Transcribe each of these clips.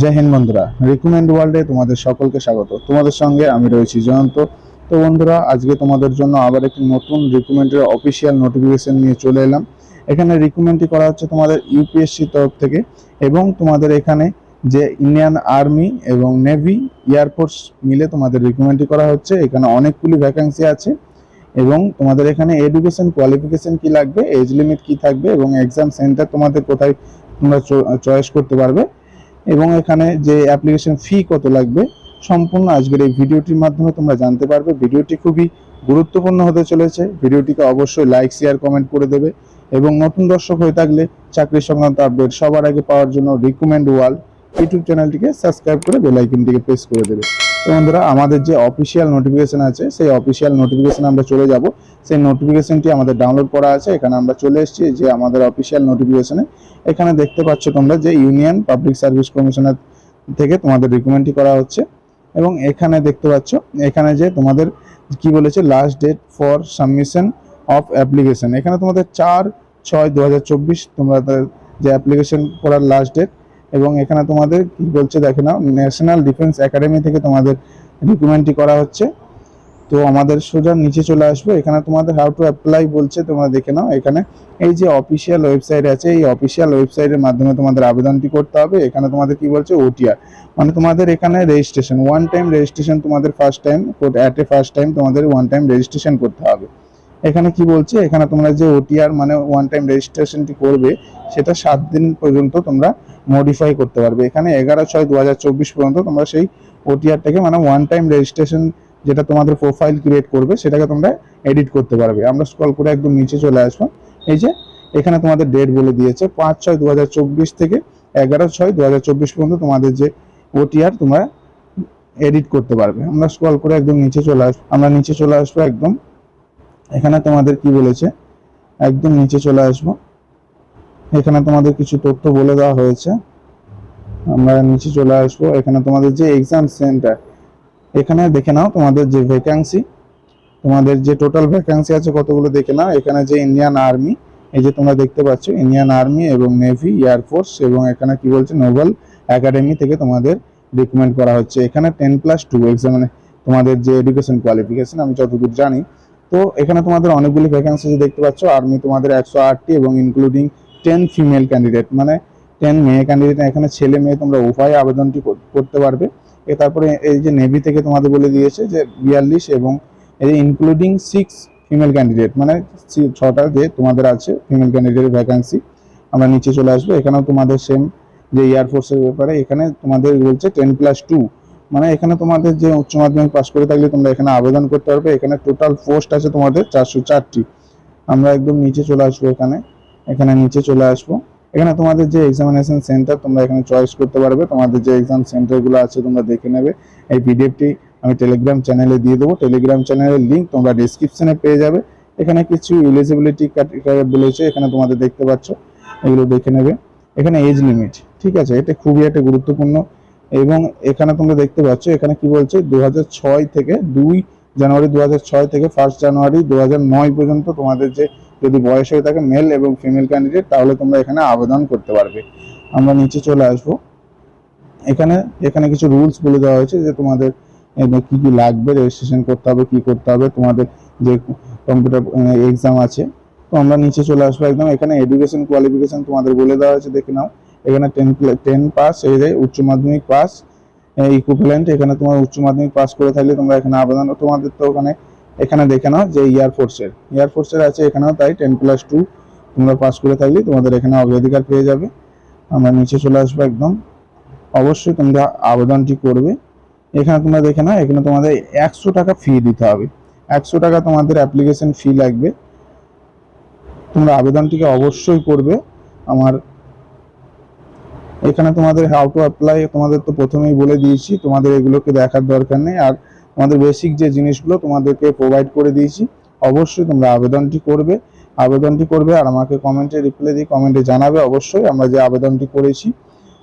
জয় হিন্দ বন্ধুরা রিকমেন্ড ওয়ার্ল্ডে তোমাদের সকলকে স্বাগত। তোমাদের সঙ্গে আমি রয়েছি জয়ন্ত। তো বন্ধুরা, আজকে তোমাদের জন্য আবার একটি নতুন রিকমেন্ডের অফিসিয়াল নোটিফিকেশন নিয়ে চলে এলাম। এখানে রিকমেন্ডটি করা হচ্ছে তোমাদের ইউপিএসসি তরফ থেকে এবং তোমাদের এখানে যে ইন্ডিয়ান আর্মি এবং নেভি এয়ারফোর্স মিলে তোমাদের রিকমেন্ডটি করা হচ্ছে। এখানে অনেকগুলি ভ্যাকান্সি আছে এবং তোমাদের এখানে এডুকেশন কোয়ালিফিকেশন কি লাগবে এজ লিমিট কি থাকবে এবং এক্সাম সেন্টার তোমাদের কোথায় তোমরা চয়েস করতে পারবে এবং এখানে যে অ্যাপ্লিকেশন ফি কত লাগবে, সম্পূর্ণ আজকের এই ভিডিওটির মাধ্যমে তোমরা জানতে পারবে। ভিডিওটি খুবই গুরুত্বপূর্ণ হতে চলেছে। ভিডিওটিকে অবশ্যই লাইক শেয়ার কমেন্ট করে দেবে এবং নতুন দর্শক হয়ে থাকলে চাকরি সংক্রান্ত আপডেট সবার আগে পাওয়ার জন্য রিকমেন্ড ওয়ার্ল্ড ইউটিউব চ্যানেলটিকে সাবস্ক্রাইব করে বেলাইকিনটিকে প্রেস করে দেবে। বন্ধুরা, আমাদের যে অফিসিয়াল নোটিফিকেশন আছে, সেই অফিসিয়াল নোটিফিকেশন আমরা চলে যাব। সেই নোটিফিকেশনটি আমাদের ডাউনলোড করা আছে। এখানে আমরা চলে এসেছি যে আমাদের অফিসিয়াল নোটিফিকেশনে এখানে দেখতে পাচ্ছ তোমরা যে ইউনিয়ন পাবলিক সার্ভিস কমিশনার থেকে তোমাদের রিকমেন্ডটি করা হচ্ছে। এবং এখানে দেখতে পাচ্ছ, এখানে যে তোমাদের কি বলেছে last date for submission of application এখানে তোমাদের চার ছয় দু তোমাদের যে অ্যাপ্লিকেশন করার লাস্ট ডেট এবং এখানে তোমাদের কি বলছে দেখে নাও ন্যাশনাল ডিফেন্স একাডেমি থেকে তোমাদের রিকমেন্ডটি করা হচ্ছে। তো আমাদের সোজা নিচে চলে আসবে। এখানে তোমাদের হাউ টু অ্যাপ্লাই বলছে, তোমরা দেখে নাও। এখানে এই যে অফিসিয়াল ওয়েবসাইট আছে, এই অফিসিয়াল ওয়েবসাইটের মাধ্যমে তোমাদের আবেদনটি করতে হবে। এখানে তোমাদের কি বলছে? ওটিআর মানে তোমাদের এখানে রেজিস্ট্রেশন ওয়ান টাইম রেজিস্ট্রেশন তোমাদের first time at a first time তোমাদের ওয়ান টাইম রেজিস্ট্রেশন করতে হবে। এখানে কি বলছে? এখানে তোমরা যে ওটিআর মানে ওয়ান টাইম রেজিস্ট্রেশনটি করবে, সেটা সাত দিন পর্যন্ত তোমরা মডিফাই করতে পারবে। এখানে এগারো ছয় দু পর্যন্ত তোমরা সেই ওটিআরটাকে মানে ওয়ান টাইম রেজিস্ট্রেশন যেটা তোমাদের প্রোফাইল ক্রিয়েট করবে, সেটাকে তোমরা এডিট করতে পারবে। আমরা স্ক্রল করে একদম নিচে চলে আসব। এই যে, এখানে তোমাদের ডেট বলে দিয়েছে, পাঁচ ছয় দু থেকে এগারো ছয় দু পর্যন্ত তোমাদের যে ওটিআর তোমরা এডিট করতে পারবে। আমরা স্ক্রল করে একদম নিচে চলে আসব আমরা নিচে চলে আসব একদম। এখানে তোমাদের কি বলেছে? একদম নিচে চলে আসব। এখানে তোমাদের কিছু তথ্য বলে দেওয়া হয়েছে। আমরা নিচে চলে আসব। এখানে তোমাদের যে এক্সাম সেন্টার এখানে দেখে নাও তোমাদের যে ভ্যাকান্সি তোমাদের যে টোটাল ভ্যাকান্সি আছে কতগুলো দেখে নাও। এখানে যে ইন্ডিয়ান আর্মি এই যে তোমরা দেখতে পাচ্ছ ইন্ডিয়ান আর্মি এবং নেভি এয়ারফোর্স এবং এখানে কি বলছে? নোবেল একাডেমি থেকে তোমাদের রিকমেন্ড করা হচ্ছে। এখানে টেন প্লাস টু এক্সামে তোমাদের যে এডুকেশন কোয়ালিফিকেশন আমি যতদূর জানি তো এখানে তোমাদের অনেকগুলি ভ্যাকান্সি দেখতে পাচ্ছ। আর্মি তোমাদের একশো আটটি এবং ইনক্লুডিং টেন ফিমেল ক্যান্ডিডেট মানে টেন মেয়ে ক্যান্ডিডেট এখানে ছেলে মেয়ে তোমরা উভয় আবেদনটি করতে পারবে। তারপরে এই যে নেভি থেকে তোমাদের বলে দিয়েছে যে বিয়াল্লিশ এবং এই যে ইনক্লুডিং সিক্স ফিমেল ক্যান্ডিডেট মানে ছটা যে তোমাদের আছে ফিমেল ক্যান্ডিডেট ভ্যাকান্সি আমরা নিচে চলে আসব। এখানেও তোমাদের সেম যে এয়ারফোর্সের ব্যাপারে, এখানে তোমাদের বলছে টেন প্লাস টু মানে এখানে তোমাদের যে উচ্চ মাধ্যমিক পাস করে থাকলে তোমরা এখানে আবেদন করতে পারবে। এখানে টোটাল পোস্ট আছে তোমাদের চারশো চারটি। আমরা একদম নিচে চলে আসব এখানে। এখানে নিচে চলে আসব। এখানে তোমাদের যে এক্সামিনেশন সেন্টার তোমরা এখানে চয়েস করতে পারবে। তোমাদের যে এক্সাম সেন্টারগুলো আছে তোমরা দেখে নেবে। এই পিডিএফটি আমি টেলিগ্রাম চ্যানেলে দিয়ে দেবো। টেলিগ্রাম চ্যানেলের লিঙ্ক তোমরা ডিসক্রিপশনে পেয়ে যাবে। এখানে কিছু এলিজিবিলিটি বলেছে। এখানে তোমাদের দেখতে পাচ্ছ। এগুলো দেখে নেবে। এখানে এজ লিমিট ঠিক আছে? এটা খুবই একটা গুরুত্বপূর্ণ এবং এখানে তোমরা দেখতে পাচ্ছ, এখানে কি বলছে? দু হাজার ছয় থেকে দুই জানুয়ারি দু হাজার ছয় থেকে ফার্স্ট জানুয়ারি দু হাজার নয় পর্যন্ত তোমাদের যে, যদি বয়স হয়ে থাকে মেল এবং ফিমেল ক্যান্ডিডেট তাহলে তোমরা এখানে আবেদন করতে পারবে। আমরা নিচে চলে আসব। এখানে এখানে কিছু রুলস বলে দেওয়া হয়েছে যে তোমাদের কি কি লাগবে রেজিস্ট্রেশন করতে হবে, কি করতে হবে, তোমাদের যে কম্পিউটার এক্সাম আছে। তো আমরা নিচে চলে আসব একদম। এখানে এডুকেশন কোয়ালিফিকেশন তোমাদের বলে দেওয়া হয়েছে, দেখে নাও। এখানে টেন টেন পাস এই যে উচ্চ মাধ্যমিক পাস ইকুইভ্যালেন্ট এখানে তোমার উচ্চ মাধ্যমিক পাস করে থাকলে তোমরা এখানে আবেদন তোমাদের তো ওখানে, এখানে দেখে নাও যে এয়ারফোর্সের এয়ারফোর্সের আছে এখানেও তাই টেন প্লাস টু তোমরা পাস করে থাকলে তোমাদের এখানে অগ্রাধিকার পেয়ে যাবে। আমরা নিচে চলে আসব একদম। অবশ্যই তোমরা আবেদনটি করবে। এখানে তোমরা দেখে নাও, এখানে তোমাদের একশো টাকা ফি দিতে হবে। একশো টাকা তোমাদের অ্যাপ্লিকেশন ফি লাগবে। তোমরা আবেদনটিকে অবশ্যই করবে। আমার এখানে তোমাদের হাউ টু অ্যাপ্লাই তোমাদের তো প্রথমেই বলে দিয়েছি, তোমাদের এগুলোকে দেখার দরকার নেই। আর তোমাদের বেসিক যে জিনিসগুলো তোমাদেরকে প্রোভাইড করে দিয়েছি, অবশ্যই তোমরা আবেদনটি করবে। আবেদনটি করবে আর আমাকে কমেন্টে রিপ্লাই দিয়ে কমেন্টে জানাবে। অবশ্যই আমরা যে আবেদনটি করেছি,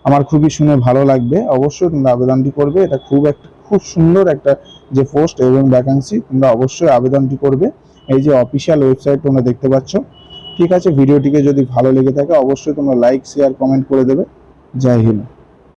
আমার খুবই শুনে ভালো লাগবে। অবশ্যই তোমরা আবেদনটি করবে। এটা খুব একটা, খুব সুন্দর একটা যে পোস্ট এবং ভ্যাকান্সি তোমরা অবশ্যই আবেদনটি করবে। এই যে অফিসিয়াল ওয়েবসাইট তোমরা দেখতে পাচ্ছ। ঠিক আছে, ভিডিওটিকে যদি ভালো লেগে থাকে, অবশ্যই তোমরা লাইক শেয়ার কমেন্ট করে দেবে। জয় হিন্দ